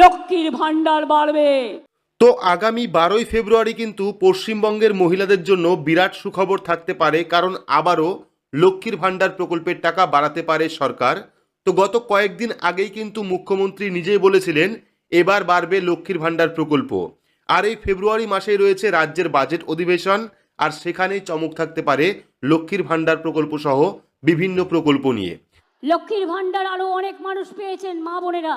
লক্ষ্মীর ভাণ্ডার বাড়বে। তো আগামী বারোই ফেব্রুয়ারি কিন্তু পশ্চিমবঙ্গের মহিলাদের জন্য বিরাট সুখবর থাকতে পারে কারণ আবারও লক্ষ্মীর ভাণ্ডার প্রকল্পের টাকা বাড়াতে পারে সরকার। তো গত কয়েকদিন আগেই কিন্তু মুখ্যমন্ত্রী নিজেই বলেছিলেন এবার বাড়বে লক্ষ্মীর ভাণ্ডার প্রকল্প। আর এই ফেব্রুয়ারি মাসেই রয়েছে রাজ্যের বাজেট অধিবেশন আর সেখানেই চমক থাকতে পারে লক্ষ্মীর ভাণ্ডার প্রকল্প সহ বিভিন্ন প্রকল্প নিয়ে। লক্ষ্মীর ভাণ্ডার আরও অনেক মানুষ পেয়েছেন মা বোনেরা।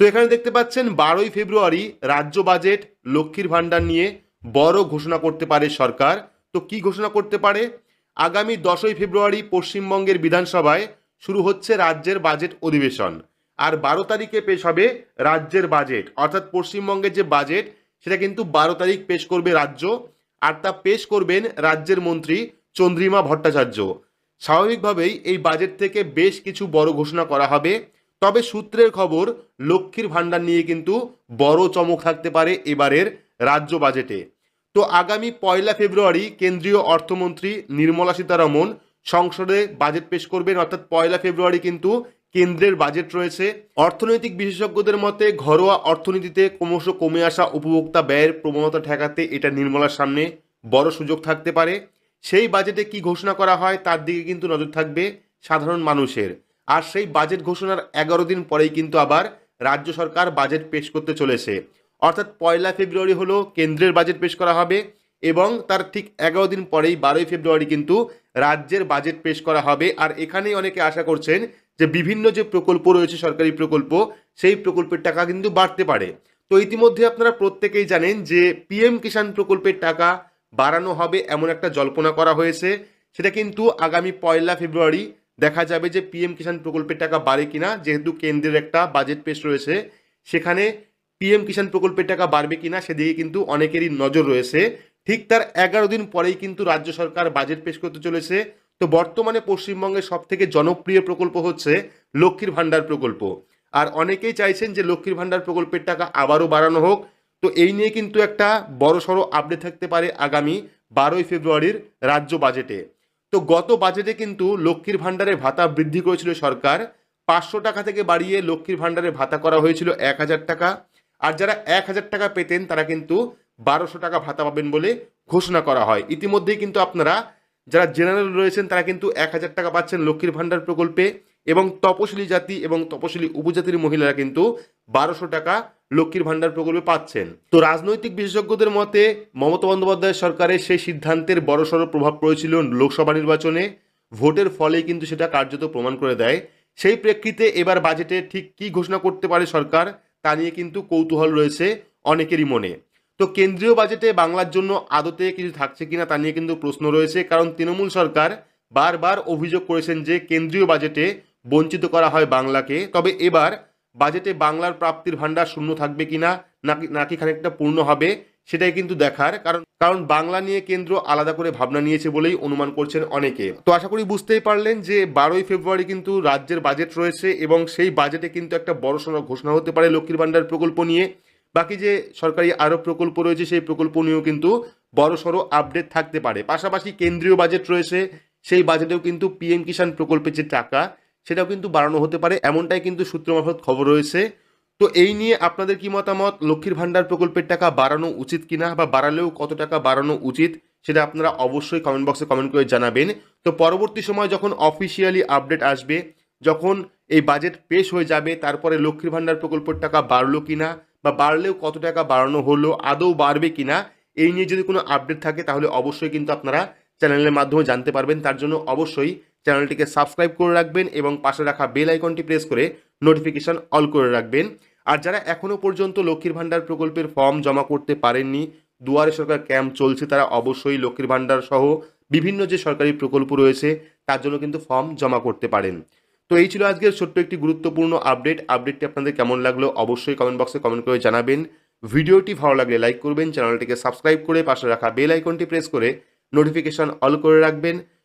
তো এখানে দেখতে পাচ্ছেন বারোই ফেব্রুয়ারি রাজ্য বাজেট লক্ষ্মীর ভাণ্ডার নিয়ে বড় ঘোষণা করতে পারে সরকার। তো কি ঘোষণা করতে পারে? আগামী দশই ফেব্রুয়ারি পশ্চিমবঙ্গের বিধানসভায় শুরু হচ্ছে রাজ্যের বাজেট অধিবেশন। আর বারো তারিখে পেশ হবে রাজ্যের বাজেট। অর্থাৎ পশ্চিমবঙ্গের যে বাজেট, সেটা কিন্তু বারো তারিখ পেশ করবে রাজ্য। আর তা পেশ করবেন রাজ্যের মন্ত্রী চন্দ্রিমা ভট্টাচার্য। স্বাভাবিকভাবেই এই বাজেট থেকে বেশ কিছু বড় ঘোষণা করা হবে। তবে সূত্রের খবর, লক্ষ্মীর ভাণ্ডার নিয়ে কিন্তু বড় চমক থাকতে পারে এবারের রাজ্য বাজেটে। তো আগামী পয়লা ফেব্রুয়ারি কেন্দ্রীয় অর্থমন্ত্রী নির্মলা সীতারমন সংসদে বাজেট পেশ করবেন। অর্থাৎ পয়লা ফেব্রুয়ারি কিন্তু কেন্দ্রের বাজেট রয়েছে। অর্থনৈতিক বিশেষজ্ঞদের মতে, ঘরোয়া অর্থনীতিতে ক্রমশ কমে আসা উপভোক্তা ব্যয়ের প্রবণতা ঠেকাতে এটা নির্মলার সামনে বড় সুযোগ থাকতে পারে। সেই বাজেটে কি ঘোষণা করা হয়, তার দিকে কিন্তু নজর থাকবে সাধারণ মানুষের। আর সেই বাজেট ঘোষণার এগারো দিন পরেই কিন্তু আবার রাজ্য সরকার বাজেট পেশ করতে চলেছে। অর্থাৎ পয়লা ফেব্রুয়ারি হলো কেন্দ্রের বাজেট পেশ করা হবে এবং তার ঠিক এগারো দিন পরেই বারোই ফেব্রুয়ারি কিন্তু রাজ্যের বাজেট পেশ করা হবে। আর এখানেই অনেকে আশা করছেন যে বিভিন্ন যে প্রকল্প রয়েছে, সরকারি প্রকল্প, সেই প্রকল্পের টাকা কিন্তু বাড়তে পারে। তো ইতিমধ্যে আপনারা প্রত্যেকেই জানেন যে পিএম কিষাণ প্রকল্পের টাকা বাড়ানো হবে এমন একটা জল্পনা করা হয়েছে। সেটা কিন্তু আগামী পয়লা ফেব্রুয়ারি দেখা যাবে যে পিএম কিষাণ প্রকল্পের টাকা বাড়ে কিনা, যেহেতু কেন্দ্রের একটা বাজেট পেশ রয়েছে, সেখানে পিএম কিষাণ প্রকল্পের টাকা বাড়বে কিনা সেদিকে কিন্তু অনেকেরই নজর রয়েছে। ঠিক তার এগারো দিন পরেই কিন্তু রাজ্য সরকার বাজেট পেশ করতে চলেছে। তো বর্তমানে পশ্চিমবঙ্গের সব থেকে জনপ্রিয় প্রকল্প হচ্ছে লক্ষ্মীর ভাণ্ডার প্রকল্প। আর অনেকেই চাইছেন যে লক্ষ্মীর ভাণ্ডার প্রকল্পের টাকা আবারও বাড়ানো হোক। তো এই নিয়ে কিন্তু একটা বড় সড়ো আপডেট থাকতে পারে আগামী বারোই ফেব্রুয়ারির রাজ্য বাজেটে তো গত বাজেটে কিন্তু লক্ষ্মীর ভাণ্ডারের ভাতা বৃদ্ধি করেছিল সরকার। পাঁচশো টাকা থেকে বাড়িয়ে লক্ষ্মীর ভাণ্ডারের ভাতা করা হয়েছিল এক হাজার টাকা। আর যারা এক হাজার টাকা পেতেন, তারা কিন্তু বারোশো টাকা ভাতা পাবেন বলে ঘোষণা করা হয়। ইতিমধ্যেই কিন্তু আপনারা যারা জেনারেল রয়েছেন, তারা কিন্তু এক হাজার টাকা পাচ্ছেন লক্ষ্মীর ভাণ্ডার প্রকল্পে। এবং তপশিলি জাতি এবং তপশিলি উপজাতির মহিলারা কিন্তু বারোশো টাকা লক্ষ্মীর ভাণ্ডার প্রকল্পে পাচ্ছেন। তো রাজনৈতিক বিশেষজ্ঞদের মতে মমতা বন্দ্যোপাধ্যায় সরকারের সেই সিদ্ধান্তের বড়সড় প্রভাব পড়েছিল লোকসভা নির্বাচনে। ভোটের ফলেই কিন্তু সেটা কার্যত প্রমাণ করে দেয়। সেই প্রেক্ষিতে এবার বাজেটে ঠিক কী ঘোষণা করতে পারে সরকার তা নিয়ে কিন্তু কৌতূহল রয়েছে অনেকেরই মনে। তো কেন্দ্রীয় বাজেটে বাংলার জন্য আদতে কিছু থাকছে কিনা তা নিয়ে কিন্তু প্রশ্ন রয়েছে। কারণ তৃণমূল সরকার বারবার অভিযোগ করেছেন যে কেন্দ্রীয় বাজেটে বঞ্চিত করা হয় বাংলাকে। তবে এবার বাজেটে বাংলার প্রাপ্তির ভাণ্ডার শূন্য থাকবে কিনা, নাকি নাকি খানিকটা পূর্ণ হবে, সেটাই কিন্তু দেখার। কারণ কারণ বাংলা নিয়ে কেন্দ্র আলাদা করে ভাবনা নিয়েছে বলেই অনুমান করছেন অনেকে। তো আশা করি বুঝতেই পারলেন যে বারোই ফেব্রুয়ারি কিন্তু রাজ্যের বাজেট রয়েছে এবং সেই বাজেটে কিন্তু একটা বড় বড়সড় ঘোষণা হতে পারে লক্ষ্মীর ভাণ্ডার প্রকল্প নিয়ে। বাকি যে সরকারি আরও প্রকল্প রয়েছে সেই প্রকল্প নিয়েও কিন্তু বড়সড় আপডেট থাকতে পারে। পাশাপাশি কেন্দ্রীয় বাজেট রয়েছে, সেই বাজেটেও কিন্তু পিএম কিষাণ প্রকল্পের যে টাকা সেটাও কিন্তু বাড়ানো হতে পারে, এমনটাই কিন্তু সূত্র মারফত খবর রয়েছে। তো এই নিয়ে আপনাদের কি মতামত? লক্ষ্মীর ভাণ্ডার প্রকল্পের টাকা বাড়ানো উচিত কিনা বা বাড়ালেও কত টাকা বাড়ানো উচিত সেটা আপনারা অবশ্যই কমেন্ট বক্সে কমেন্ট করে জানাবেন। তো পরবর্তী সময় যখন অফিসিয়ালি আপডেট আসবে, যখন এই বাজেট পেশ হয়ে যাবে, তারপরে লক্ষ্মীর ভাণ্ডার প্রকল্পের টাকা বাড়লো কিনা বা বাড়লেও কত টাকা বাড়ানো হলো, আদৌ বাড়বে কিনা, এই নিয়ে যদি কোনো আপডেট থাকে তাহলে অবশ্যই কিন্তু আপনারা চ্যানেলের মাধ্যমে জানতে পারবেন। তার জন্য অবশ্যই চ্যানেলটিকে সাবস্ক্রাইব করে রাখবেন এবং পাশে রাখা বেল আইকনটি প্রেস করে নোটিফিকেশন অল করে রাখবেন। আর যারা এখনও পর্যন্ত লক্ষ্মীর ভাণ্ডার প্রকল্পের ফর্ম জমা করতে পারেননি, দুয়ারে সরকার ক্যাম্প চলছে, তারা অবশ্যই লক্ষ্মীর ভাণ্ডার সহ বিভিন্ন যে সরকারি প্রকল্প রয়েছে, তার জন্য কিন্তু ফর্ম জমা করতে পারেন। তো এই ছিল আজকের ছোট্ট একটি গুরুত্বপূর্ণ আপডেট। আপডেটটি আপনাদের কেমন লাগল অবশ্যই কমেন্ট বক্সে কমেন্ট করে জানাবেন। ভিডিওটি ভালো লাগলে লাইক করবেন, চ্যানেলটিকে সাবস্ক্রাইব করে পাশে রাখা বেল আইকনটি প্রেস করে নোটিফিকেশন অল করে রাখবেন।